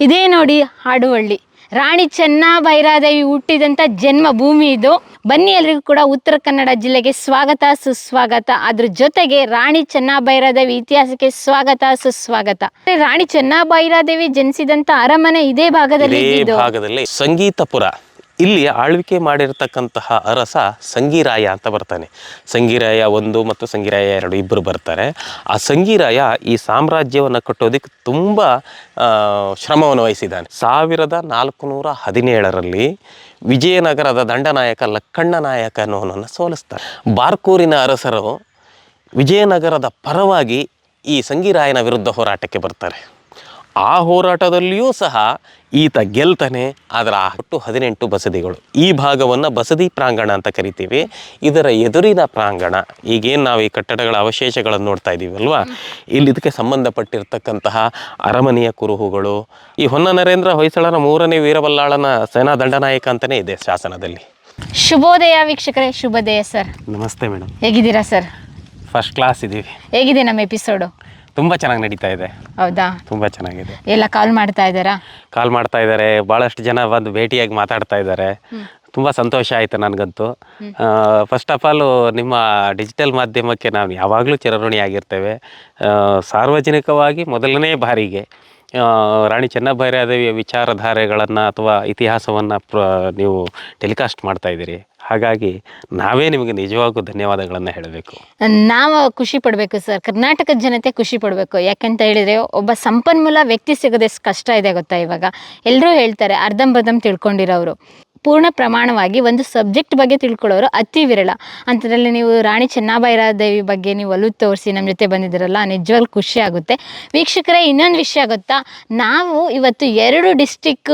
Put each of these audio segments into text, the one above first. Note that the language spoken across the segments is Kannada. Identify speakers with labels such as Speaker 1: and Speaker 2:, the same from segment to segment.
Speaker 1: ಇದೇ ನೋಡಿ ಹಾಡುವಳ್ಳಿ. ರಾಣಿ ಚೆನ್ನಭೈರಾದೇವಿ ಹುಟ್ಟಿದಂಥ ಜನ್ಮ ಭೂಮಿ ಇದು. ಬನ್ನಿ ಎಲ್ರಿಗೂ ಕೂಡ ಉತ್ತರ ಕನ್ನಡ ಜಿಲ್ಲೆಗೆ ಸ್ವಾಗತ ಸುಸ್ವಾಗತ. ಅದ್ರ ಜೊತೆಗೆ ರಾಣಿ ಚೆನ್ನಭೈರಾದೇವಿ ಇತಿಹಾಸಕ್ಕೆ ಸ್ವಾಗತ ಸುಸ್ವಾಗತ. ರಾಣಿ ಚೆನ್ನಭೈರಾದೇವಿ ಜನಿಸಿದಂಥ ಅರಮನೆ ಇದೇ ಭಾಗದಲ್ಲಿ
Speaker 2: ಇದೇ ಭಾಗದಲ್ಲಿ ಸಂಗೀತಪುರ. ಇಲ್ಲಿ ಆಳ್ವಿಕೆ ಮಾಡಿರ್ತಕ್ಕಂತಹ ಅರಸ ಸಂಗೀರಾಯ ಅಂತ ಬರ್ತಾನೆ. ಸಂಗೀರಾಯ ಒಂದು ಮತ್ತು ಸಂಗೀರಾಯ ಎರಡು ಇಬ್ಬರು ಬರ್ತಾರೆ. ಆ ಸಂಗೀರಾಯ ಈ ಸಾಮ್ರಾಜ್ಯವನ್ನು ಕಟ್ಟೋದಕ್ಕೆ ತುಂಬ ಶ್ರಮವನ್ನು ವಹಿಸಿದ್ದಾನೆ. ಸಾವಿರದ ನಾಲ್ಕುನೂರ ಹದಿನೇಳರಲ್ಲಿ ವಿಜಯನಗರದ ದಂಡನಾಯಕ ಲಕ್ಕಣ್ಣ ನಾಯಕ ಅನ್ನೋನನ್ನು ಸೋಲಿಸ್ತಾರೆ. ಬಾರ್ಕೂರಿನ ಅರಸರು ವಿಜಯನಗರದ ಪರವಾಗಿ ಈ ಸಂಗೀರಾಯನ ವಿರುದ್ಧ ಹೋರಾಟಕ್ಕೆ ಬರ್ತಾರೆ. ಆ ಹೋರಾಟದಲ್ಲಿಯೂ ಸಹ ಈತ ಗೆಲ್ತಾನೆ. ಅದರ ಒಟ್ಟು ಹದಿನೆಂಟು ಬಸದಿಗಳು. ಈ ಭಾಗವನ್ನು ಬಸದಿ ಪ್ರಾಂಗಣ ಅಂತ ಕರಿತೀವಿ. ಇದರ ಎದುರಿನ ಪ್ರಾಂಗಣ. ಈಗೇನು ನಾವು ಈ ಕಟ್ಟಡಗಳ ಅವಶೇಷಗಳನ್ನು ನೋಡ್ತಾ ಇದ್ದೀವಲ್ವಾ ಇಲ್ಲಿ ಇದಕ್ಕೆ ಸಂಬಂಧಪಟ್ಟಿರ್ತಕ್ಕಂತಹ ಅರಮನೆಯ ಕುರುಹುಗಳು. ಈ ಹೊನ್ನ ನರೇಂದ್ರ ಹೊಯ್ಸಳನ ಮೂರನೇ ವೀರಬಲ್ಲಾಳನ ಸೇನಾ ದಂಡನಾಯಕ ಅಂತಲೇ ಇದೆ ಶಾಸನದಲ್ಲಿ.
Speaker 1: ಶುಭೋದಯ ವೀಕ್ಷಕರೇ ಶುಭೋದಯ ಸರ್.
Speaker 2: ನಮಸ್ತೆ ಮೇಡಮ್.
Speaker 1: ಹೇಗಿದ್ದೀರಾ ಸರ್?
Speaker 2: ಫಸ್ಟ್ ಕ್ಲಾಸ್ ಇದ್ದೀವಿ
Speaker 1: ಹೇಗಿದೆ ನಮ್ಮ ಎಪಿಸೋಡು
Speaker 2: ತುಂಬ ಚೆನ್ನಾಗಿ ನಡೀತಾ ಇದೆ.
Speaker 1: ಹೌದಾ?
Speaker 2: ತುಂಬಾ ಚೆನ್ನಾಗಿದೆ.
Speaker 1: ಎಲ್ಲ ಕಾಲ್ ಮಾಡ್ತಾ ಇದ್ದಾರಾ?
Speaker 2: ಕಾಲ್ ಮಾಡ್ತಾ ಇದ್ದಾರೆ. ಬಹಳಷ್ಟು ಜನ ಬಂದು ಭೇಟಿಯಾಗಿ ಮಾತಾಡ್ತಾ ಇದ್ದಾರೆ. ತುಂಬಾ ಸಂತೋಷ ಆಯ್ತು ನನಗಂತೂ. ಫಸ್ಟ್ ಆಫ್ ಆಲ್ ನಿಮ್ಮ ಡಿಜಿಟಲ್ ಮಾಧ್ಯಮಕ್ಕೆ ನಾವು ಯಾವಾಗಲೂ ಚಿರಋಣಿ ಆಗಿರ್ತೇವೆ ಸಾರ್ವಜನಿಕವಾಗಿ ಮೊದಲನೇ ಬಾರಿಗೆ. ರಾಣಿ ಚೆನ್ನಭೈರಾದೇವಿಯ ವಿಚಾರಧಾರೆಗಳನ್ನು ಅಥವಾ ಇತಿಹಾಸವನ್ನು ಪ್ರ, ನೀವು ಟೆಲಿಕಾಸ್ಟ್ ಮಾಡ್ತಾ ಇದ್ದೀರಿ. ಹಾಗಾಗಿ ನಾವೇ ನಿಮಗೆ ನಿಜವಾಗೂ ಧನ್ಯವಾದಗಳನ್ನು ಹೇಳಬೇಕು.
Speaker 1: ನಾವು ಖುಷಿ ಪಡಬೇಕು ಸರ್ ಕರ್ನಾಟಕದ ಜನತೆ ಖುಷಿ ಪಡಬೇಕು. ಯಾಕಂತ ಹೇಳಿದರೆ ಒಬ್ಬ ಸಂಪನ್ಮೂಲ ವ್ಯಕ್ತಿ ಸಿಗೋದು ಕಷ್ಟ ಇದೆ ಗೊತ್ತಾ ಇವಾಗ. ಎಲ್ಲರೂ ಹೇಳ್ತಾರೆ ಅರ್ಧಂಬರ್ಧಂ ತಿಳ್ಕೊಂಡಿರೋರು. ಪೂರ್ಣ ಪ್ರಮಾಣವಾಗಿ ಒಂದು ಸಬ್ಜೆಕ್ಟ್ ಬಗ್ಗೆ ತಿಳ್ಕೊಳ್ಳೋರು ಅತಿ ವಿರಳ. ಅಂಥದ್ರಲ್ಲಿ ನೀವು ರಾಣಿ ಚೆನ್ನಭೈರಾದೇವಿ ಬಗ್ಗೆ ನೀವು ಒಲವು ತೋರಿಸಿ ನಮ್ಮ ಜೊತೆ ಬಂದಿದ್ದೀರಲ್ಲ ನಿಜವಾಗ್ಲೂ ಖುಷಿ ಆಗುತ್ತೆ. ವೀಕ್ಷಕರೇ ಇನ್ನೊಂದು ವಿಷಯ ಗೊತ್ತಾ? ನಾವು ಇವತ್ತು ಎರಡು ಡಿಸ್ಟಿಕ್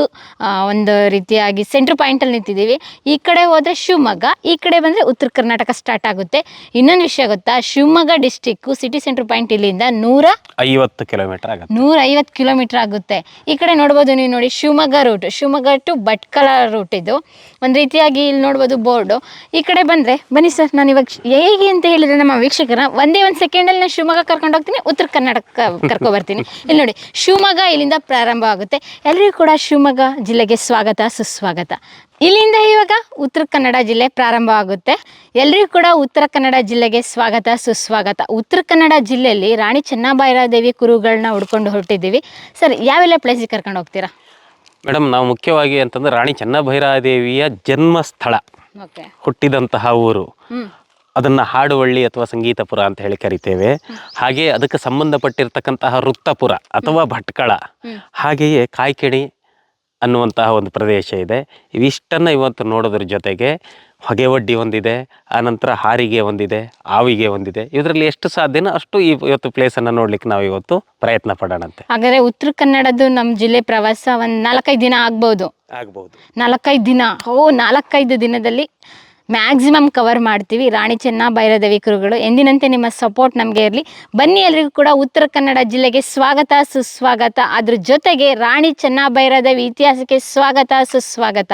Speaker 1: ಒಂದು ರೀತಿಯಾಗಿ ಸೆಂಟ್ರ್ ಪಾಯಿಂಟಲ್ಲಿ ನಿಂತಿದ್ದೀವಿ. ಈ ಕಡೆ ಹೋದರೆ ಶಿವಮೊಗ್ಗ ಈ ಕಡೆ ಬಂದರೆ ಉತ್ತರ ಕರ್ನಾಟಕ ಸ್ಟಾರ್ಟ್ ಆಗುತ್ತೆ. ಇನ್ನೊಂದು ವಿಷಯ ಗೊತ್ತಾ? Shivamogga district city centre point ಇಲ್ಲಿಂದ ನೂರ
Speaker 2: ಐವತ್ತು ಕಿಲೋಮೀಟರ್ ಆಗುತ್ತೆ.
Speaker 1: ನೂರ ಐವತ್ತು ಕಿಲೋಮೀಟರ್ ಆಗುತ್ತೆ. ಈ ಕಡೆ ನೋಡ್ಬೋದು ನೀವು ನೋಡಿ Shivamogga route Shivamogga to Bhatkal route ಇದು. ಒಂದು ರೀತಿಯಾಗಿ ಇಲ್ಲಿ ನೋಡ್ಬೋದು ಬೋರ್ಡು. ಈ ಕಡೆ ಬಂದರೆ, ಬನ್ನಿ ಸರ್, ನಾನು ಇವಾಗ ಹೇಗೆ ಅಂತ ಹೇಳಿದರೆ ನಮ್ಮ ವೀಕ್ಷಕರ ಒಂದೇ ಒಂದು ಸೆಕೆಂಡಲ್ಲಿ ನಾನು ಶಿವಮೊಗ್ಗ ಕರ್ಕೊಂಡು ಹೋಗ್ತೀನಿ, ಉತ್ತರ ಕರ್ನಾಟಕ ಕರ್ಕೊ ಬರ್ತೀನಿ. ಇಲ್ಲಿ ನೋಡಿ, ಶಿವಮೊಗ್ಗ ಇಲ್ಲಿಂದ ಪ್ರಾರಂಭ ಆಗುತ್ತೆ. ಎಲ್ಲರಿಗೂ ಕೂಡ ಶಿವಮೊಗ್ಗ ಜಿಲ್ಲೆಗೆ ಸ್ವಾಗತ, ಸುಸ್ವಾಗತ. ಇಲ್ಲಿಂದ ಇವಾಗ ಉತ್ತರ ಕನ್ನಡ ಜಿಲ್ಲೆ ಪ್ರಾರಂಭ ಆಗುತ್ತೆ. ಎಲ್ರಿಗೂ ಕೂಡ ಉತ್ತರ ಕನ್ನಡ ಜಿಲ್ಲೆಗೆ ಸ್ವಾಗತ, ಸುಸ್ವಾಗತ. ಉತ್ತರ ಕನ್ನಡ ಜಿಲ್ಲೆಯಲ್ಲಿ ರಾಣಿ ಚೆನ್ನಭೈರಾದೇವಿ ಕುರುಗಳನ್ನ ಹುಡ್ಕೊಂಡು ಹೊರಟಿದ್ದೀವಿ. ಸರ್, ಯಾವೆಲ್ಲ ಪ್ಲೇಸಿಗೆ ಕರ್ಕೊಂಡು ಹೋಗ್ತೀರಾ?
Speaker 2: ಮೇಡಮ್ ನಾವು ಮುಖ್ಯವಾಗಿ ಅಂತಂದ್ರೆ ರಾಣಿ ಚೆನ್ನಭೈರಾದೇವಿಯ ಜನ್ಮಸ್ಥಳ. ಹುಟ್ಟಿದಂತಹ ಊರು.
Speaker 1: ಅದನ್ನ
Speaker 2: ಅದನ್ನು ಹಾಡುವಳ್ಳಿ ಅಥವಾ ಸಂಗೀತಪುರ ಅಂತ ಹೇಳಿ ಕರಿತೇವೆ. ಹಾಗೆ ಅದಕ್ಕೆ ಸಂಬಂಧಪಟ್ಟಿರ್ತಕ್ಕಂತಹ ವೃತ್ತಪುರ ಅಥವಾ ಭಟ್ಕಳ. ಹಾಗೆಯೇ ಕಾಯ್ಕಿಣಿ ಅನ್ನುವಂತಹ ಒಂದು ಪ್ರದೇಶ ಇದೆ. ಇವಿಷ್ಟನ್ನು ಇವತ್ತು ನೋಡೋದ್ರ ಜೊತೆಗೆ ಹೊಗೆವಡ್ಡಿ ಒಂದಿದೆ ಆನಂತರ ಹಾರಿಗೆ ಒಂದಿದೆ ಆವಿಗೆ ಒಂದಿದೆ ಇದರಲ್ಲಿ ಎಷ್ಟು ಸಾಧ್ಯನೋ ಅಷ್ಟು ಈ ಇವತ್ತು ಪ್ಲೇಸನ್ನು ನೋಡ್ಲಿಕ್ಕೆ ನಾವು ಇವತ್ತು ಪ್ರಯತ್ನ ಪಡೋಣಂತೆ.
Speaker 1: ಹಾಗಾದರೆ ಉತ್ತರ ಕನ್ನಡದ್ದು ನಮ್ಮ ಜಿಲ್ಲೆ ಪ್ರವಾಸ ಒಂದು ನಾಲ್ಕೈದು ದಿನ ಆಗ್ಬೋದು.
Speaker 2: ಆಗ್ಬಹುದು
Speaker 1: ನಾಲ್ಕೈದು ದಿನ ಓ ನಾಲ್ಕೈದು ದಿನದಲ್ಲಿ ಮ್ಯಾಕ್ಸಿಮಮ್ ಕವರ್ ಮಾಡ್ತೀವಿ. ರಾಣಿ ಚೆನ್ನ ಭೈರದೇವಿ ಕುರುಗಳು. ಎಂದಿನಂತೆ ನಿಮ್ಮ ಸಪೋರ್ಟ್ ನಮಗೆ ಇರಲಿ. ಬನ್ನಿ ಎಲ್ರಿಗೂ ಕೂಡ ಉತ್ತರ ಕನ್ನಡ ಜಿಲ್ಲೆಗೆ ಸ್ವಾಗತ ಸುಸ್ವಾಗತ. ಅದ್ರ ಜೊತೆಗೆ ರಾಣಿ ಚೆನ್ನ ಭೈರದೇವಿ ಇತಿಹಾಸಕ್ಕೆ ಸ್ವಾಗತ ಸುಸ್ವಾಗತ.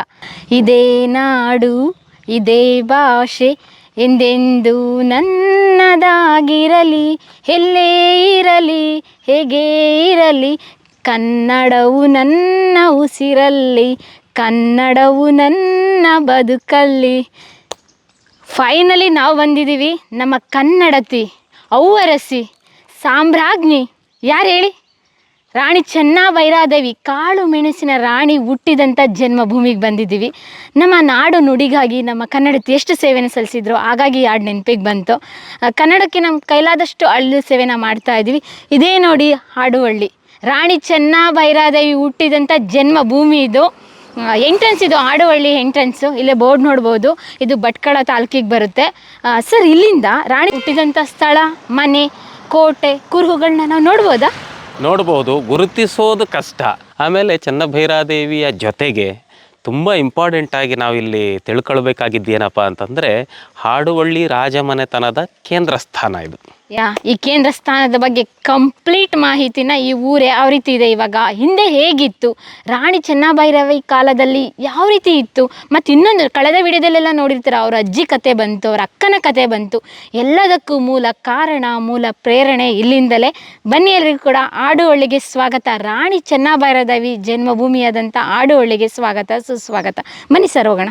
Speaker 1: ಇದೇ ನಾಡು ಇದೇ ಭಾಷೆ ಎಂದೆಂದು ನನ್ನದಾಗಿರಲಿ, ಎಲ್ಲೇ ಇರಲಿ, ಹೇಗೆ ಇರಲಿ, ಕನ್ನಡವು ನನ್ನ ಉಸಿರಲ್ಲಿ, ಕನ್ನಡವು ನನ್ನ ಬದುಕಲ್ಲಿ. ಫೈನಲಿ ನಾವು ಬಂದಿದ್ದೀವಿ ನಮ್ಮ ಕನ್ನಡತಿ, ಔವರಸಿ, ಸಾಮ್ರಾಜ್ಞಿ, ಯಾರು ಹೇಳಿ? ರಾಣಿ ಚೆನ್ನಭೈರಾದೇವಿ ಕಾಳು ಮೆಣಸಿನ ರಾಣಿ ಹುಟ್ಟಿದಂಥ ಜನ್ಮಭೂಮಿಗೆ ಬಂದಿದ್ದೀವಿ. ನಮ್ಮ ನಾಡು ನುಡಿಗಾಗಿ, ನಮ್ಮ ಕನ್ನಡಕ್ಕೆ ಎಷ್ಟು ಸೇವೆಯನ್ನು ಸಲ್ಲಿಸಿದ್ರು ಹಾಗಾಗಿ ಆಡು ನೆನಪಿಗೆ ಬಂತು. ಕನ್ನಡಕ್ಕೆ ನಮ್ಮ ಕೈಲಾದಷ್ಟು ಹಳ್ಳಿ ಸೇವೆನ ಮಾಡ್ತಾ ಇದ್ದೀವಿ. ಇದೇ ನೋಡಿ ಹಾಡುವಳ್ಳಿ ರಾಣಿ ಚೆನ್ನಭೈರಾದೇವಿ ಹುಟ್ಟಿದಂಥ ಜನ್ಮಭೂಮಿ ಇದು. ಎಂಟ್ರೆನ್ಸ್ ಇದು ಆಡುವಳ್ಳಿ ಎಂಟ್ರೆನ್ಸು. ಇಲ್ಲೇ ಬೋರ್ಡ್ ನೋಡ್ಬೋದು. ಇದು ಭಟ್ಕಳ ತಾಲೂಕಿಗೆ ಬರುತ್ತೆ. ಸರ್, ಇಲ್ಲಿಂದ ರಾಣಿ ಹುಟ್ಟಿದಂಥ ಸ್ಥಳ, ಮನೆ, ಕೋಟೆ, ಕುರುಹುಗಳನ್ನ ನಾವು ನೋಡ್ಬೋದಾ?
Speaker 2: ನೋಡ್ಬೋದು, ಗುರುತಿಸೋದು ಕಷ್ಟ. ಆಮೇಲೆ ಚನ್ನಭೈರಾದೇವಿಯ ಜೊತೆಗೆ ತುಂಬ ಇಂಪಾರ್ಟೆಂಟ್ ಆಗಿ ನಾವಿಲ್ಲಿ ತಿಳ್ಕೊಳ್ಬೇಕಾಗಿದ್ದು ಏನಪ್ಪ ಅಂತಂದರೆ, ಹಾಡುವಳ್ಳಿ ರಾಜಮನೆತನದ ಕೇಂದ್ರ ಸ್ಥಾನ ಇದು.
Speaker 1: ಯಾ, ಈ ಕೇಂದ್ರ ಸ್ಥಾನದ ಬಗ್ಗೆ ಕಂಪ್ಲೀಟ್ ಮಾಹಿತಿನ ಈ ಊರೇ ಯಾವ ರೀತಿ ಇದೆ ಇವಾಗ. ಹಿಂದೆ ಹೇಗಿತ್ತು? ರಾಣಿ ಚೆನ್ನಭೈರವಿ ಕಾಲದಲ್ಲಿ ಯಾವ ರೀತಿ ಇತ್ತು? ಮತ್ತು ಇನ್ನೊಂದು ಕಳೆದ ವಿಡಿಯೋದಲ್ಲೆಲ್ಲ ನೋಡಿರ್ತಾರೆ, ಅವ್ರ ಅಜ್ಜಿ ಕತೆ ಬಂತು, ಅವ್ರ ಅಕ್ಕನ ಕತೆ ಬಂತು. ಎಲ್ಲದಕ್ಕೂ ಮೂಲ ಕಾರಣ, ಮೂಲ ಪ್ರೇರಣೆ ಇಲ್ಲಿಂದಲೇ. ಬನ್ನಿ ಎಲ್ಲರಿಗೂ ಕೂಡ ಆಡುಹಳ್ಳಿಗೆ ಸ್ವಾಗತ. ರಾಣಿ ಚೆನ್ನಭೈರದೇವಿ ಜನ್ಮಭೂಮಿಯಾದಂಥ ಆಡುಹಳ್ಳಿಗೆ ಸ್ವಾಗತ, ಸುಸ್ವಾಗತ. ಬನ್ನಿ ಸರ್, ಹೋಗೋಣ.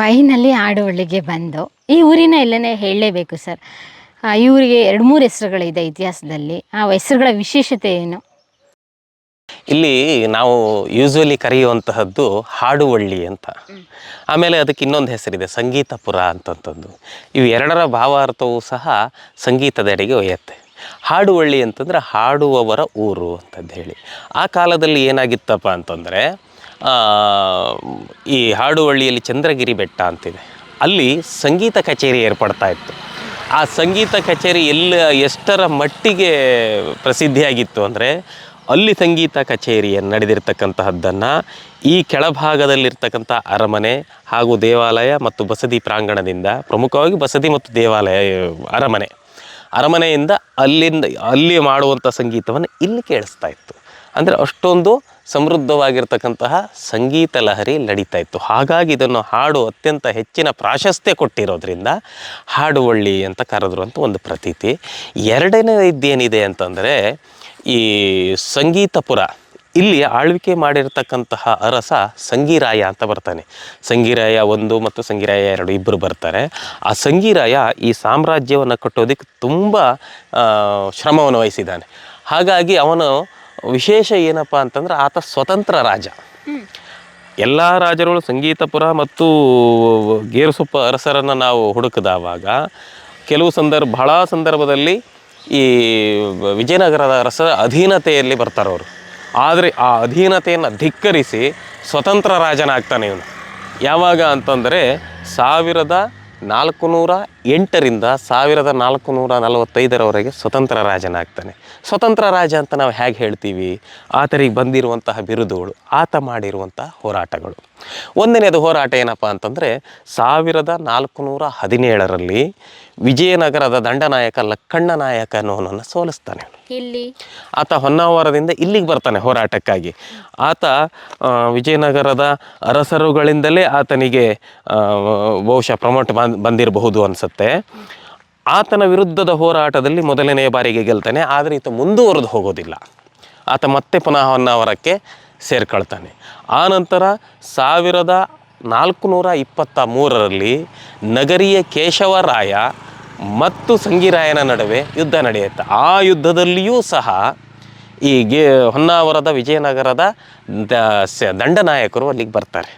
Speaker 1: ಫೈನಲಿ ಆಡುಹಳ್ಳಿಗೆ ಬಂದು, ಈ ಊರಿನ ಎಲ್ಲನೇ ಹೇಳಲೇಬೇಕು ಸರ್. ಈ ಊರಿಗೆ ಎರಡು ಮೂರು ಹೆಸರುಗಳಿದೆ ಇತಿಹಾಸದಲ್ಲಿ. ಆ ಹೆಸರುಗಳ ವಿಶೇಷತೆ ಏನು?
Speaker 2: ಇಲ್ಲಿ ನಾವು ಯೂಸ್ವಲಿ ಕರೆಯುವಂತಹದ್ದು ಹಾಡುವಳ್ಳಿ ಅಂತ. ಆಮೇಲೆ ಅದಕ್ಕೆ ಇನ್ನೊಂದು ಹೆಸರಿದೆ, ಸಂಗೀತಪುರ ಅಂತಂಥದ್ದು. ಇವು ಎರಡರ ಭಾವಾರ್ಥವೂ ಸಹ ಸಂಗೀತದೆಡೆಗೆ ಒಯ್ಯತ್ತೆ. ಹಾಡುವಳ್ಳಿ ಅಂತಂದರೆ ಹಾಡುವವರ ಊರು ಅಂತಂದು ಹೇಳಿ. ಆ ಕಾಲದಲ್ಲಿ ಏನಾಗಿತ್ತಪ್ಪ ಅಂತಂದರೆ ಈ ಹಾಡುವಳ್ಳಿಯಲ್ಲಿ ಚಂದ್ರಗಿರಿ ಬೆಟ್ಟ ಅಂತಿದೆ. ಅಲ್ಲಿ ಸಂಗೀತ ಕಚೇರಿ ಏರ್ಪಡ್ತಾ ಇತ್ತು. ಆ ಸಂಗೀತ ಕಚೇರಿ ಎಲ್ಲ, ಎಷ್ಟರ ಮಟ್ಟಿಗೆ ಪ್ರಸಿದ್ಧಿಯಾಗಿತ್ತು ಅಂದರೆ ಅಲ್ಲಿ ಸಂಗೀತ ಕಚೇರಿಯನ್ನು ನಡೆದಿರ್ತಕ್ಕಂತಹದ್ದನ್ನು ಈ ಕೆಳಭಾಗದಲ್ಲಿರ್ತಕ್ಕಂಥ ಅರಮನೆ ಹಾಗೂ ದೇವಾಲಯ ಮತ್ತು ಬಸದಿ ಪ್ರಾಂಗಣದಿಂದ, ಪ್ರಮುಖವಾಗಿ ಬಸದಿ ಮತ್ತು ದೇವಾಲಯ, ಅರಮನೆ. ಅರಮನೆಯಿಂದ ಅಲ್ಲಿಂದ, ಅಲ್ಲಿ ಮಾಡುವಂಥ ಸಂಗೀತವನ್ನು ಇಲ್ಲಿ ಕೇಳಿಸ್ತಾ ಇತ್ತು. ಅಂದರೆ ಅಷ್ಟೊಂದು ಸಮೃದ್ಧವಾಗಿರ್ತಕ್ಕಂತಹ ಸಂಗೀತ ಲಹರಿ ನಡೀತಾ ಇತ್ತು. ಹಾಗಾಗಿ ಇದನ್ನು ಹಾಡು ಅತ್ಯಂತ ಹೆಚ್ಚಿನ ಪ್ರಾಶಸ್ತ್ಯ ಕೊಟ್ಟಿರೋದ್ರಿಂದ ಹಾಡುವಳ್ಳಿ ಅಂತ ಕರೆದ್ರು ಅಂತ ಒಂದು ಪ್ರತೀತಿ. ಎರಡನೇ ಇದ್ದೇನಿದೆ ಅಂತಂದರೆ ಈ ಸಂಗೀತಪುರ, ಇಲ್ಲಿ ಆಳ್ವಿಕೆ ಮಾಡಿರ್ತಕ್ಕಂತಹ ಅರಸ ಸಂಗೀರಾಯ ಅಂತ ಬರ್ತಾನೆ. ಸಂಗೀರಾಯ ಒಂದು ಮತ್ತು ಸಂಗೀರಾಯ ಎರಡು ಇಬ್ಬರು ಬರ್ತಾರೆ. ಆ ಸಂಗೀರಾಯ ಈ ಸಾಮ್ರಾಜ್ಯವನ್ನು ಕಟ್ಟೋದಕ್ಕೆ ತುಂಬ ಶ್ರಮವನ್ನು ವಹಿಸಿದ್ದಾನೆ. ಹಾಗಾಗಿ ಅವನು ವಿಶೇಷ ಏನಪ್ಪ ಅಂತಂದ್ರೆ ಆತ ಸ್ವತಂತ್ರ ರಾಜ. ಎಲ್ಲ ರಾಜರುಗಳು ಸಂಗೀತಪುರ ಮತ್ತು ಗೇರುಸೊಪ್ಪ ಅರಸರನ್ನು ನಾವು ಹುಡುಕಿದವಾಗ ಕೆಲವು ಸಂದರ್ಭ ಬಹಳ ಸಂದರ್ಭದಲ್ಲಿ ಈ ವಿಜಯನಗರದ ಅರಸರ ಅಧೀನತೆಯಲ್ಲಿ ಬರ್ತಾರವರು ಆದರೆ ಆ ಅಧೀನತೆಯನ್ನು ಧಿಕ್ಕರಿಸಿ ಸ್ವತಂತ್ರ ರಾಜನಾಗ್ತಾನೆ ಇವನು. ಯಾವಾಗ ಅಂತಂದರೆ ಸಾವಿರದ ನಾಲ್ಕು ನೂರ ಎಂಟರಿಂದ ಸಾವಿರದ ನಾಲ್ಕು ನೂರ ನಲವತ್ತೈದರವರೆಗೆ ಸ್ವತಂತ್ರ ರಾಜನಾಗ್ತಾನೆ. ಸ್ವತಂತ್ರ ರಾಜ ಅಂತ ನಾವು ಹೇಗೆ ಹೇಳ್ತೀವಿ? ಆತರಿಗೆ ಬಂದಿರುವಂತಹ ಬಿರುದುಗಳು, ಆತ ಮಾಡಿರುವಂತಹ ಹೋರಾಟಗಳು. ಒಂದನೇದು ಹೋರಾಟ ಏನಪ್ಪ ಅಂತಂದರೆ ಸಾವಿರದ ನಾಲ್ಕುನೂರ ಹದಿನೇಳರಲ್ಲಿ ವಿಜಯನಗರದ ದಂಡನಾಯಕ ಲಕ್ಕಣ್ಣ ನಾಯಕ ಅನ್ನೋನನ್ನು ಸೋಲಿಸ್ತಾನೆ.
Speaker 1: ಇಲ್ಲಿ
Speaker 2: ಆತ ಹೊನ್ನಾವರದಿಂದ ಇಲ್ಲಿಗೆ ಬರ್ತಾನೆ ಹೋರಾಟಕ್ಕಾಗಿ. ಆತ ವಿಜಯನಗರದ ಅರಸರುಗಳಿಂದಲೇ ಆತನಿಗೆ ಬಹುಶಃ ಪ್ರಮೋಟ್ ಬಂದ್ ಬಂದಿರಬಹುದು ಅನಿಸುತ್ತೆ. ಆತನ ವಿರುದ್ಧದ ಹೋರಾಟದಲ್ಲಿ ಮೊದಲನೆಯ ಬಾರಿಗೆ ಗೆಲ್ತಾನೆ ಆದರೆ ಈತ ಮುಂದುವರೆದು ಹೋಗೋದಿಲ್ಲ. ಆತ ಮತ್ತೆ ಪುನಃ ಹೊನ್ನಾವರಕ್ಕೆ ಸೇರ್ಕೊಳ್ತಾನೆ. ಆನಂತರ ಸಾವಿರದ ನಾಲ್ಕು ನೂರ ಇಪ್ಪತ್ತ ಮೂರರಲ್ಲಿ ನಗರಿಯ ಕೇಶವರಾಯ ಮತ್ತು ಸಂಗೀರಾಯನ ನಡುವೆ ಯುದ್ಧ ನಡೆಯುತ್ತೆ. ಆ ಯುದ್ಧದಲ್ಲಿಯೂ ಸಹ ಈ ಗೆ ಹೊನ್ನಾವರದ ವಿಜಯನಗರದ ದಂಡನಾಯಕರು ಅಲ್ಲಿಗೆ ಬರ್ತಾರೆ.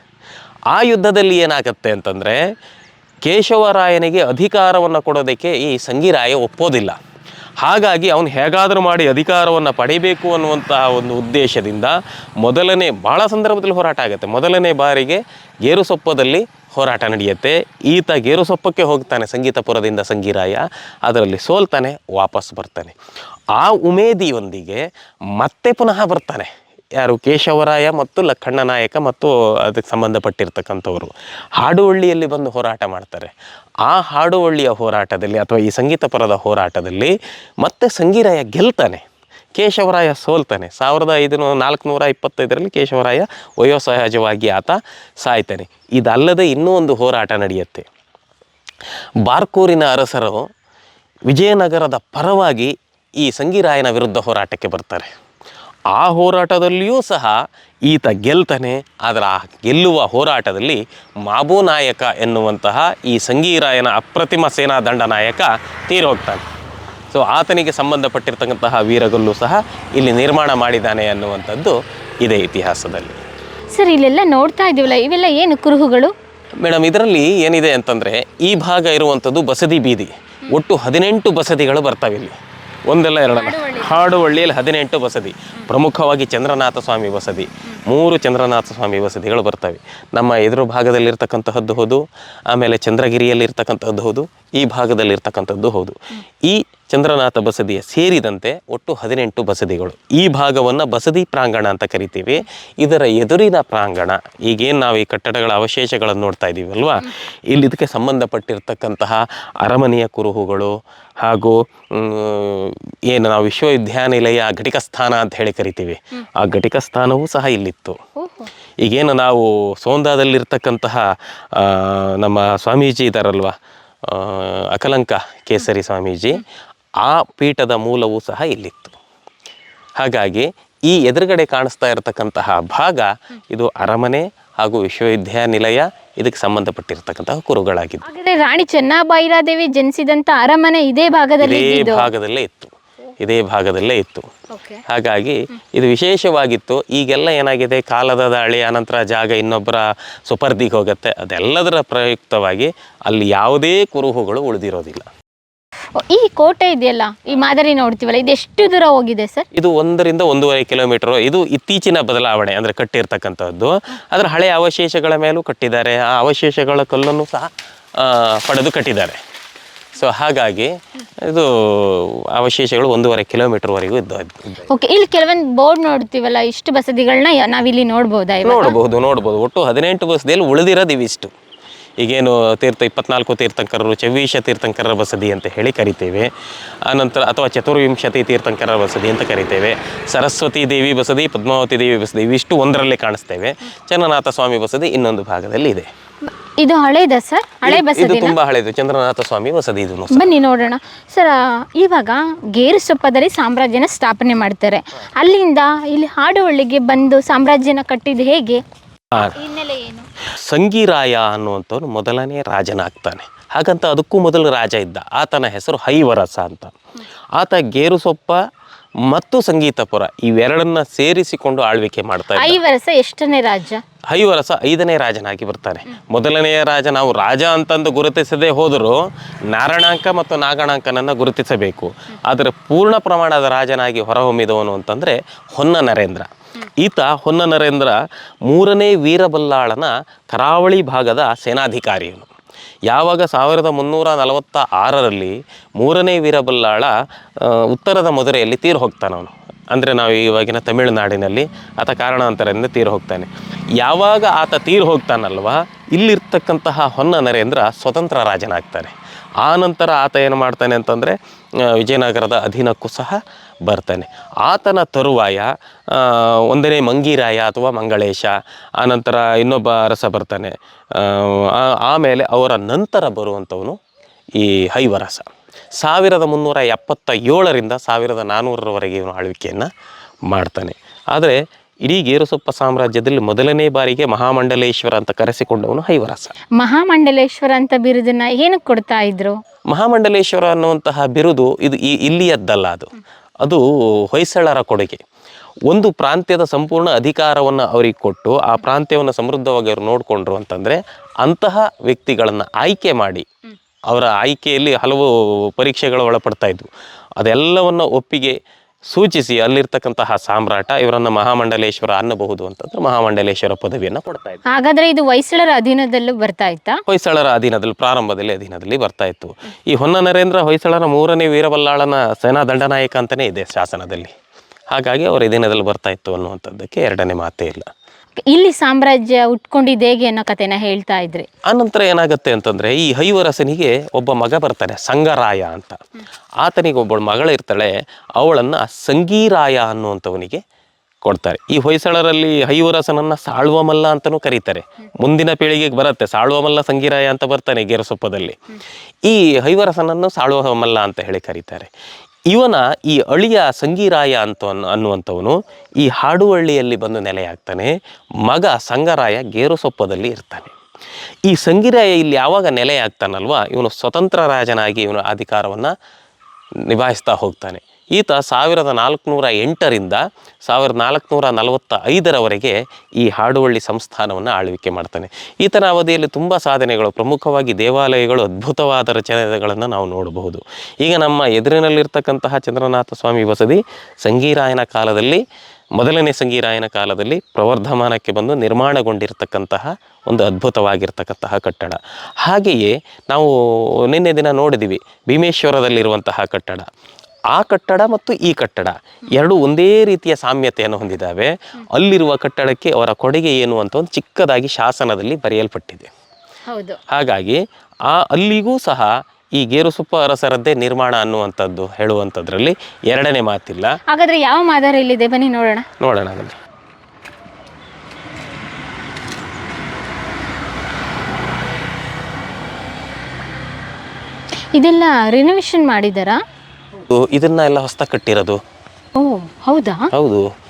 Speaker 2: ಆ ಯುದ್ಧದಲ್ಲಿ ಏನಾಗುತ್ತೆ ಅಂತಂದರೆ ಕೇಶವರಾಯನಿಗೆ ಅಧಿಕಾರವನ್ನು ಕೊಡೋದಕ್ಕೆ ಈ ಸಂಗೀರಾಯ ಒಪ್ಪೋದಿಲ್ಲ. ಹಾಗಾಗಿ ಅವನು ಹೇಗಾದರೂ ಮಾಡಿ ಅಧಿಕಾರವನ್ನು ಪಡೆಯಬೇಕು ಅನ್ನುವಂತಹ ಒಂದು ಉದ್ದೇಶದಿಂದ ಮೊದಲನೇ ಭಾಳ ಸಂದರ್ಭದಲ್ಲಿ ಹೋರಾಟ ಆಗುತ್ತೆ. ಮೊದಲನೇ ಬಾರಿಗೆ ಗೇರುಸೊಪ್ಪದಲ್ಲಿ ಹೋರಾಟ ನಡೆಯುತ್ತೆ. ಈತ ಗೇರುಸೊಪ್ಪಕ್ಕೆ ಹೋಗ್ತಾನೆ ಸಂಗೀತಪುರದಿಂದ ಸಂಗೀರಾಯ. ಅದರಲ್ಲಿ ಸೋಲ್ತಾನೆ, ವಾಪಸ್ ಬರ್ತಾನೆ. ಆ ಉಮೇದಿಯೊಂದಿಗೆ ಮತ್ತೆ ಪುನಃ ಬರ್ತಾನೆ. ಯಾರು ಕೇಶವರಾಯ ಮತ್ತು ಲಕ್ಕಣ್ಣ ನಾಯಕ ಮತ್ತು ಅದಕ್ಕೆ ಸಂಬಂಧಪಟ್ಟಿರ್ತಕ್ಕಂಥವರು. ಹಾಡುವಳ್ಳಿಯಲ್ಲಿ ಬಂದು ಹೋರಾಟ ಮಾಡ್ತಾರೆ. ಆ ಹಾಡುವಳ್ಳಿಯ ಹೋರಾಟದಲ್ಲಿ ಅಥವಾ ಈ ಸಂಗೀತ ಪರದ ಹೋರಾಟದಲ್ಲಿ ಮತ್ತೆ ಸಂಗೀರಾಯ ಗೆಲ್ತಾನೆ. ಕೇಶವರಾಯ ಸೋಲ್ತಾನೆ. ಸಾವಿರದ ಐದು ನಾಲ್ಕುನೂರ ಇಪ್ಪತ್ತೈದರಲ್ಲಿ ಕೇಶವರಾಯ ವಯೋಸಹಜವಾಗಿ ಆತ ಸಾಯ್ತಾನೆ. ಇದಲ್ಲದೆ ಇನ್ನೂ ಒಂದು ಹೋರಾಟ ನಡೆಯುತ್ತೆ. ಬಾರ್ಕೂರಿನ ಅರಸರು ವಿಜಯನಗರದ ಪರವಾಗಿ ಈ ಸಂಗೀರಾಯನ ವಿರುದ್ಧ ಹೋರಾಟಕ್ಕೆ ಬರ್ತಾರೆ. ಆ ಹೋರಾಟದಲ್ಲಿಯೂ ಸಹ ಈತ ಗೆಲ್ತಾನೆ ಆದರೆ ಆ ಗೆಲ್ಲುವ ಹೋರಾಟದಲ್ಲಿ ಮಾಬು ನಾಯಕ ಎನ್ನುವಂತಹ ಈ ಸಂಗೀರಾಯನ ಅಪ್ರತಿಮ ಸೇನಾ ದಂಡ ನಾಯಕ ಹೋಗ್ತಾನೆ. ಸೊ ಆತನಿಗೆ ಸಂಬಂಧಪಟ್ಟಿರ್ತಕ್ಕಂತಹ ವೀರಗಲ್ಲು ಸಹ ಇಲ್ಲಿ ನಿರ್ಮಾಣ ಮಾಡಿದ್ದಾನೆ ಅನ್ನುವಂಥದ್ದು ಇದೇ ಇತಿಹಾಸದಲ್ಲಿ.
Speaker 1: ಸರ್ ಇಲ್ಲೆಲ್ಲ ನೋಡ್ತಾ ಇದ್ದೀವಲ್ಲ ಇವೆಲ್ಲ ಏನು ಕುರುಹುಗಳು?
Speaker 2: ಮೇಡಮ್ ಇದರಲ್ಲಿ ಏನಿದೆ ಅಂತಂದರೆ ಈ ಭಾಗ ಇರುವಂಥದ್ದು ಬಸದಿ ಬೀದಿ. ಒಟ್ಟು ಹದಿನೆಂಟು ಬಸದಿಗಳು ಬರ್ತವೆ ಇಲ್ಲಿ ಒಂದೆಲ್ಲ ಎರಡಲ್ಲ. ಹಾಡುವಳ್ಳಿಯಲ್ಲಿ ಹದಿನೆಂಟು ಬಸದಿ. ಪ್ರಮುಖವಾಗಿ ಚಂದ್ರನಾಥ ಸ್ವಾಮಿ ಬಸದಿ. ಮೂರು ಚಂದ್ರನಾಥ ಸ್ವಾಮಿ ಬಸದಿಗಳು ಬರ್ತವೆ. ನಮ್ಮ ಎದುರು ಭಾಗದಲ್ಲಿರ್ತಕ್ಕಂತಹದ್ದು ಹೌದು, ಆಮೇಲೆ ಚಂದ್ರಗಿರಿಯಲ್ಲಿ ಇರ್ತಕ್ಕಂಥದ್ದು ಹೌದು, ಈ ಭಾಗದಲ್ಲಿರ್ತಕ್ಕಂಥದ್ದು ಹೌದು. ಈ ಚಂದ್ರನಾಥ ಬಸದಿಯ ಸೇರಿದಂತೆ ಒಟ್ಟು ಹದಿನೆಂಟು ಬಸದಿಗಳು. ಈ ಭಾಗವನ್ನು ಬಸದಿ ಪ್ರಾಂಗಣ ಅಂತ ಕರಿತೀವಿ. ಇದರ ಎದುರಿನ ಪ್ರಾಂಗಣ. ಈಗೇನು ನಾವು ಈ ಕಟ್ಟಡಗಳ ಅವಶೇಷಗಳನ್ನು ನೋಡ್ತಾ ಇದ್ದೀವಲ್ವಾ ಇಲ್ಲಿ ಇದಕ್ಕೆ ಸಂಬಂಧಪಟ್ಟಿರ್ತಕ್ಕಂತಹ ಅರಮನೆಯ ಕುರುಹುಗಳು ಹಾಗೂ ಏನು ನಾವು ವಿಶ್ವವಿದ್ಯಾನಿಲಯ ಘಟಿಕ ಸ್ಥಾನ ಅಂತ ಹೇಳಿ ಕರಿತೀವಿ. ಆ ಘಟಿಕ ಸ್ಥಾನವೂ ಸಹ ಇಲ್ಲಿತ್ತು. ಈಗೇನು ನಾವು ಸೋಂದಾದಲ್ಲಿರ್ತಕ್ಕಂತಹ ನಮ್ಮ ಸ್ವಾಮೀಜಿ ಇದ್ದಾರಲ್ವ ಅಕಲಂಕ ಕೇಸರಿ ಸ್ವಾಮೀಜಿ. ಆ ಪೀಠದ ಮೂಲವೂ ಸಹ ಇಲ್ಲಿತ್ತು. ಹಾಗಾಗಿ ಈ ಎದುರುಗಡೆ ಕಾಣಿಸ್ತಾ ಇರತಕ್ಕಂತಹ ಭಾಗ ಇದು ಅರಮನೆ ಹಾಗೂ ವಿಶ್ವವಿದ್ಯಾನಿಲಯ ಇದಕ್ಕೆ ಸಂಬಂಧಪಟ್ಟಿರತಕ್ಕಂತಹ ಕುರುಗಳಾಗಿದ್ದು.
Speaker 1: ಹಾಗಾದ್ರೆ ರಾಣಿ ಚೆನ್ನಬೈರಾದೇವಿ ಜನಿಸಿದಂತ ಅರಮನೆ ಇದೇ ಭಾಗದಲ್ಲಿ
Speaker 2: ಇದೇ
Speaker 1: ಇದ್ದಿದ್ದು?
Speaker 2: ಭಾಗದಲ್ಲೇ ಇತ್ತು. ಇದೇ ಭಾಗದಲ್ಲೇ ಇತ್ತು. ಹಾಗಾಗಿ ಇದು ವಿಶೇಷವಾಗಿತ್ತು. ಈಗೆಲ್ಲ ಏನಾಗಿದೆ? ಕಾಲದ ದಾಳಿ ಅನಂತರ ಜಾಗ ಇನ್ನೊಬ್ಬರ ಸುಪರ್ದಿಗೆ ಹೋಗುತ್ತೆ. ಅದೆಲ್ಲದರ ಪ್ರಯುಕ್ತವಾಗಿ ಅಲ್ಲಿ ಯಾವುದೇ ಕುರುಹುಗಳು ಉಳಿದಿರೋದಿಲ್ಲ.
Speaker 1: ಈ ಕೋಟೆ ಇದೆಯಲ್ಲ ಈ ಮಾದರಿ ನೋಡ್ತೀವಲ್ಲ ಇದು ಎಷ್ಟು ದೂರ ಹೋಗಿದೆ ಸರ್?
Speaker 2: ಇದು ಒಂದರಿಂದ ಒಂದೂವರೆ ಕಿಲೋಮೀಟರ್. ಇದು ಇತ್ತೀಚಿನ ಬದಲಾವಣೆ ಅಂದ್ರೆ ಕಟ್ಟಿರ್ತಕ್ಕಂಥದ್ದು. ಅದರ ಹಳೆಯ ಅವಶೇಷಗಳ ಮೇಲೂ ಕಟ್ಟಿದ್ದಾರೆ. ಆ ಅವಶೇಷಗಳ ಕಲ್ಲನ್ನು ಸಹ ಪಡೆದು ಕಟ್ಟಿದ್ದಾರೆ. ಸೊ ಹಾಗಾಗಿ ಇದು ಅವಶೇಷಗಳು ಒಂದೂವರೆ ಕಿಲೋಮೀಟರ್ವರೆಗೂ ಇದ್ದು
Speaker 1: ಓಕೆ ಇಲ್ಲಿ ಕೆಲವೊಂದು ಬೋರ್ಡ್ ನೋಡ್ತೀವಲ್ಲ ಇಷ್ಟು ಬಸದಿಗಳನ್ನ ನಾವಿಲ್ಲಿ ನೋಡ್ಬೋದಾ ನೋಡಬಹುದು
Speaker 2: ನೋಡ್ಬೋದು ನೋಡ್ಬೋದು. ಒಟ್ಟು ಹದಿನೆಂಟು ಬಸದಿಯಲ್ಲಿ ಉಳಿದಿರೋದು ಇವಿಷ್ಟು. ಈಗೇನು ತೀರ್ಥ ಇಪ್ಪತ್ನಾಲ್ಕು ತೀರ್ಥಂಕರರು ಚವ್ವೀಶ ತೀರ್ಥಂಕರರ ಬಸದಿ ಅಂತ ಹೇಳಿ ಕರಿತೇವೆ. ಆನಂತರ ಅಥವಾ ಚತುರ್ವಿಂಶತಿ ತೀರ್ಥಂಕರರ ಬಸದಿ ಅಂತ ಕರಿತೇವೆ. ಸರಸ್ವತಿ ದೇವಿ ಬಸದಿ ಪದ್ಮಾವತಿ ದೇವಿ ಬಸದಿ ಇವಿಷ್ಟು ಒಂದರಲ್ಲೇ ಕಾಣಿಸ್ತೇವೆ. ಚಂದ್ರನಾಥ ಸ್ವಾಮಿ ಬಸದಿ ಇನ್ನೊಂದು ಭಾಗದಲ್ಲಿ ಇದೆ.
Speaker 1: ಇದು ಹಳೇದ ಸರ್? ಹಳೆ
Speaker 2: ಇದು
Speaker 1: ಬಸದಿ
Speaker 2: ತುಂಬಾ ಹಳೆದು. ಚಂದ್ರನಾಥ ಸ್ವಾಮಿ ಬಸದಿ ಇದು
Speaker 1: ಬನ್ನಿ ನೋಡೋಣ. ಸರ್ ಇವಾಗ ಇವಾಗ ಗೇರುಸೊಪ್ಪದಲ್ಲಿ ಸಾಮ್ರಾಜ್ಯನ ಸ್ಥಾಪನೆ ಮಾಡ್ತಾರೆ. ಅಲ್ಲಿಂದ ಇಲ್ಲಿ ಹಾಡುವಳ್ಳಿಗೆ ಬಂದು ಸಾಮ್ರಾಜ್ಯನ ಕಟ್ಟಿದ್ದು ಹೇಗೆ?
Speaker 2: ಸಂಗಿರಾಯ ಅನ್ನುವಂಥವ್ರು ಮೊದಲನೇ ರಾಜನಾಗ್ತಾನೆ. ಹಾಗಂತ ಅದಕ್ಕೂ ಮೊದಲು ರಾಜ ಇದ್ದ. ಆತನ ಹೆಸರು ಹೈವರಸ ಅಂತ. ಆತ ಗೇರುಸೊಪ್ಪ ಮತ್ತು ಸಂಗೀತಪುರ ಇವೆರಡನ್ನ ಸೇರಿಸಿಕೊಂಡು ಆಳ್ವಿಕೆ ಮಾಡ್ತಾ
Speaker 1: ಐವರಸ ಎಷ್ಟನೇ ರಾಜ?
Speaker 2: ಹೈವರಸ ಐದನೇ ರಾಜನಾಗಿ ಬರ್ತಾನೆ. ಮೊದಲನೆಯ ರಾಜ ನಾವು ರಾಜ ಅಂತಂದು ಗುರುತಿಸದೆ ಹೋದರೂ ನಾರಣಾಂಕ ಮತ್ತು ನಾಗಣಾಂಕನನ್ನು ಗುರುತಿಸಬೇಕು. ಆದರೆ ಪೂರ್ಣ ಪ್ರಮಾಣದ ರಾಜನಾಗಿ ಹೊರಹೊಮ್ಮಿದವನು ಅಂತಂದರೆ ಹೊನ್ನ ನರೇಂದ್ರ. ಈತ ಹೊನ್ನ ನರೇಂದ್ರ ಮೂರನೇ ವೀರಬಲ್ಲಾಳನ ಕರಾವಳಿ ಭಾಗದ ಸೇನಾಧಿಕಾರಿಯನು. ಯಾವಾಗ ಸಾವಿರದ ಮುನ್ನೂರ ನಲವತ್ತ ಆರರಲ್ಲಿ ಮೂರನೇ ವೀರಬಲ್ಲಾಳ ಉತ್ತರದ ಮದುರೆಯಲ್ಲಿ ತೀರು ಹೋಗ್ತಾನವನು ಅಂದರೆ ನಾವು ಇವಾಗಿನ ತಮಿಳುನಾಡಿನಲ್ಲಿ ಆತ ಕಾರಣಾಂತರದಿಂದ ತೀರು ಹೋಗ್ತಾನೆ. ಯಾವಾಗ ಆತ ತೀರು ಹೋಗ್ತಾನಲ್ವ? ಇಲ್ಲಿರ್ತಕ್ಕಂತಹ ಹೊನ್ನ ನರೇಂದ್ರ ಸ್ವತಂತ್ರ ರಾಜನಾಗ್ತಾನೆ. ಆ ನಂತರ ಆತ ಏನು ಮಾಡ್ತಾನೆ ಅಂತಂದರೆ ವಿಜಯನಗರದ ಅಧೀನಕ್ಕೂ ಸಹ ಬರ್ತಾನೆ. ಆತನ ತರುವಾಯ ಒಂದನೇ ಮಂಗೀರಾಯ ಅಥವಾ ಮಂಗಳೇಶ ಆನಂತರ ಇನ್ನೊಬ್ಬ ಅರಸ ಬರ್ತಾನೆ. ಆಮೇಲೆ ಅವರ ನಂತರ ಬರುವಂಥವನು ಈ ಹೈವರಸ. ಸಾವಿರದ ಮುನ್ನೂರ ಎಪ್ಪತ್ತ ಏಳರಿಂದ ಸಾವಿರದ ನಾನ್ನೂರರವರೆಗೆ ಇವನು ಆಳ್ವಿಕೆಯನ್ನು ಮಾಡ್ತಾನೆ. ಆದರೆ ಇಡೀ ಗೇರುಸೊಪ್ಪ ಸಾಮ್ರಾಜ್ಯದಲ್ಲಿ ಮೊದಲನೇ ಬಾರಿಗೆ ಮಹಾಮಂಡಲೇಶ್ವರ ಅಂತ ಕರೆಸಿಕೊಂಡವನು ಹೈವರಸ.
Speaker 1: ಮಹಾಮಂಡಲೇಶ್ವರ ಅಂತ ಬಿರುದನ್ನ ಏನಕ್ಕೆ ಕೊಡ್ತಾ ಇದ್ರು?
Speaker 2: ಮಹಾಮಂಡಲೇಶ್ವರ ಅನ್ನುವಂತಹ ಬಿರುದು ಇದು ಈ ಇಲ್ಲಿಯದ್ದಲ್ಲ ಅದು. ಅದು ಹೊಯ್ಸಳರ ಕೊಡುಗೆ. ಒಂದು ಪ್ರಾಂತ್ಯದ ಸಂಪೂರ್ಣ ಅಧಿಕಾರವನ್ನು ಅವರಿಗೆ ಕೊಟ್ಟು ಆ ಪ್ರಾಂತ್ಯವನ್ನು ಸಮೃದ್ಧವಾಗಿ ಅವರು ನೋಡಿಕೊಂಡ್ರು ಅಂತಂದರೆ ಅಂತಹ ವ್ಯಕ್ತಿಗಳನ್ನು ಆಯ್ಕೆ ಮಾಡಿ ಅವರ ಆಯ್ಕೆಯಲ್ಲಿ ಹಲವು ಪರೀಕ್ಷೆಗಳು ಒಳಪಡ್ತಾ ಇದ್ವು. ಅದೆಲ್ಲವನ್ನು ಒಪ್ಪಿಗೆ ಸೂಚಿಸಿ ಅಲ್ಲಿರ್ತಕ್ಕಂತಹ ಸಾಮ್ರಾಟ ಇವರನ್ನ ಮಹಾಮಂಡಲೇಶ್ವರ ಅನ್ನಬಹುದು ಅಂತಂದ್ರೆ ಮಹಾಮಂಡಲೇಶ್ವರ ಪದವಿಯನ್ನು ಕೊಡ್ತಾ ಇತ್ತು.
Speaker 1: ಹಾಗಾದ್ರೆ ಇದು ಹೊಯ್ಸಳರ ಅಧೀನದಲ್ಲೂ ಬರ್ತಾ ಇತ್ತಾ?
Speaker 2: ಹೊಯ್ಸಳರ ಅಧೀನದಲ್ಲಿ ಪ್ರಾರಂಭದಲ್ಲಿ ಅಧೀನದಲ್ಲಿ ಬರ್ತಾ ಇತ್ತು. ಈ ಹೊನ್ನ ನರೇಂದ್ರ ಹೊಯ್ಸಳರ ಮೂರನೇ ವೀರಬಲ್ಲಾಳನ ಸೇನಾ ದಂಡನಾಯಕ ಅಂತಾನೆ ಇದೆ ಶಾಸನದಲ್ಲಿ. ಹಾಗಾಗಿ ಅವರ ದಿನದಲ್ಲಿ ಬರ್ತಾ ಇತ್ತು ಅನ್ನುವಂಥದ್ದಕ್ಕೆ ಎರಡನೇ ಮಾತೇ ಇಲ್ಲ.
Speaker 1: ಇಲ್ಲಿ ಸಾಮ್ರಾಜ್ಯ ಉಟ್ಕೊಂಡಿದ್ದು ಹೇಗೆ ಅನ್ನೋ ಕಥೆನ ಹೇಳ್ತಾ ಇದ್ರಿ.
Speaker 2: ಆನಂತರ ಏನಾಗುತ್ತೆ ಅಂತಂದ್ರೆ ಈ ಹೈವರಸನಿಗೆ ಒಬ್ಬ ಮಗ ಬರ್ತಾನೆ, ಸಂಗರಾಯ ಅಂತ. ಆತನಿಗೆ ಒಬ್ಬಳು ಮಗಳು ಇರ್ತಾಳೆ, ಅವಳನ್ನು ಸಂಗೀರಾಯ ಅನ್ನುವಂಥವನಿಗೆ ಕೊಡ್ತಾರೆ. ಈ ಹೊಯ್ಸಳರಲ್ಲಿ ಹೈವರಸನನ್ನ ಸಾಳುವಮಲ್ಲ ಅಂತಲೂ ಕರೀತಾರೆ. ಮುಂದಿನ ಪೀಳಿಗೆಗೆ ಬರುತ್ತೆ, ಸಾಳುವಮಲ್ಲ, ಸಂಗೀರಾಯ ಅಂತ ಬರ್ತಾನೆ ಗೇರಸೊಪ್ಪದಲ್ಲಿ. ಈ ಹೈವರಸನನ್ನು ಸಾಳುವಮಲ್ಲ ಅಂತ ಹೇಳಿ ಕರೀತಾರೆ. ಇವನ ಈ ಅಳಿಯ ಸಂಗೀರಾಯ ಅಂತ ಅನ್- ಅನ್ನುವಂಥವನು ಈ ಹಾಡುವಳ್ಳಿಯಲ್ಲಿ ಬಂದು ನೆಲೆಯಾಗ್ತಾನೆ. ಮಗ ಸಂಗರಾಯ ಗೇರುಸೊಪ್ಪದಲ್ಲಿ ಇರ್ತಾನೆ. ಈ ಸಂಗೀರಾಯ ಇಲ್ಲಿ ಯಾವಾಗ ನೆಲೆಯಾಗ್ತಾನಲ್ವ? ಇವನು ಸ್ವತಂತ್ರ ರಾಜನಾಗಿ ಇವನು ಅಧಿಕಾರವನ್ನು ನಿಭಾಯಿಸ್ತಾ ಹೋಗ್ತಾನೆ. ಈತ ಸಾವಿರದ ನಾಲ್ಕುನೂರ ಎಂಟರಿಂದ ಸಾವಿರದ ನಾಲ್ಕುನೂರ ನಲವತ್ತ ಐದರವರೆಗೆ ಈ ಹಾಡುವಳ್ಳಿ ಸಂಸ್ಥಾನವನ್ನು ಆಳ್ವಿಕೆ ಮಾಡ್ತಾನೆ. ಈತನ ಅವಧಿಯಲ್ಲಿ ತುಂಬ ಸಾಧನೆಗಳು, ಪ್ರಮುಖವಾಗಿ ದೇವಾಲಯಗಳು, ಅದ್ಭುತವಾದ ರಚನೆಗಳನ್ನು ನಾವು ನೋಡಬಹುದು. ಈಗ ನಮ್ಮ ಎದುರಿನಲ್ಲಿರ್ತಕ್ಕಂತಹ ಚಂದ್ರನಾಥ ಸ್ವಾಮಿ ಬಸದಿ ಸಂಗೀರಾಯನ ಕಾಲದಲ್ಲಿ, ಮೊದಲನೇ ಸಂಗೀರಾಯನ ಕಾಲದಲ್ಲಿ ಪ್ರವರ್ಧಮಾನಕ್ಕೆ ಬಂದು ನಿರ್ಮಾಣಗೊಂಡಿರ್ತಕ್ಕಂತಹ ಒಂದು ಅದ್ಭುತವಾಗಿರ್ತಕ್ಕಂತಹ ಕಟ್ಟಡ. ಹಾಗೆಯೇ ನಾವು ನಿನ್ನೆ ದಿನ ನೋಡಿದ್ದೀವಿ ಭೀಮೇಶ್ವರದಲ್ಲಿರುವಂತಹ ಕಟ್ಟಡ. ಆ ಕಟ್ಟಡ ಮತ್ತು ಈ ಕಟ್ಟಡ ಎರಡು ಒಂದೇ ರೀತಿಯ ಸಾಮ್ಯತೆಯನ್ನು ಹೊಂದಿದ್ದಾವೆ. ಅಲ್ಲಿರುವ ಕಟ್ಟಡಕ್ಕೆ ಅವರ ಕೊಡುಗೆ ಏನು ಅಂತ ಒಂದು ಚಿಕ್ಕದಾಗಿ ಶಾಸನದಲ್ಲಿ ಬರೆಯಲ್ಪಟ್ಟಿದೆ. ಹಾಗಾಗಿ ಆ ಅಲ್ಲಿಗೂ ಸಹ ಈ ಗೇರುಸುಪ್ಪ ಅರಸರದ್ದೇ ನಿರ್ಮಾಣ ಅನ್ನುವಂಥದ್ದು ಹೇಳುವಂಥದ್ರಲ್ಲಿ ಎರಡನೇ ಮಾತಿಲ್ಲ.
Speaker 1: ಹಾಗಾದ್ರೆ ಯಾವ ಮಾದರಿ ಇಲ್ಲಿದೆ? ಬನ್ನಿ ನೋಡೋಣ.
Speaker 2: ನೋಡೋಣ ಬನ್ನಿ.
Speaker 1: ಇದೆಲ್ಲ ರಿನೋವೇಷನ್ ಮಾಡಿದಾರಾ
Speaker 2: ಇದನ್ನ ಎಲ್ಲ ಹೊಸ್ತಾಗಿ ಕಟ್ಟಿರೋದು.
Speaker 1: ಓ ಹೌದಾ?
Speaker 2: ಹೌದು.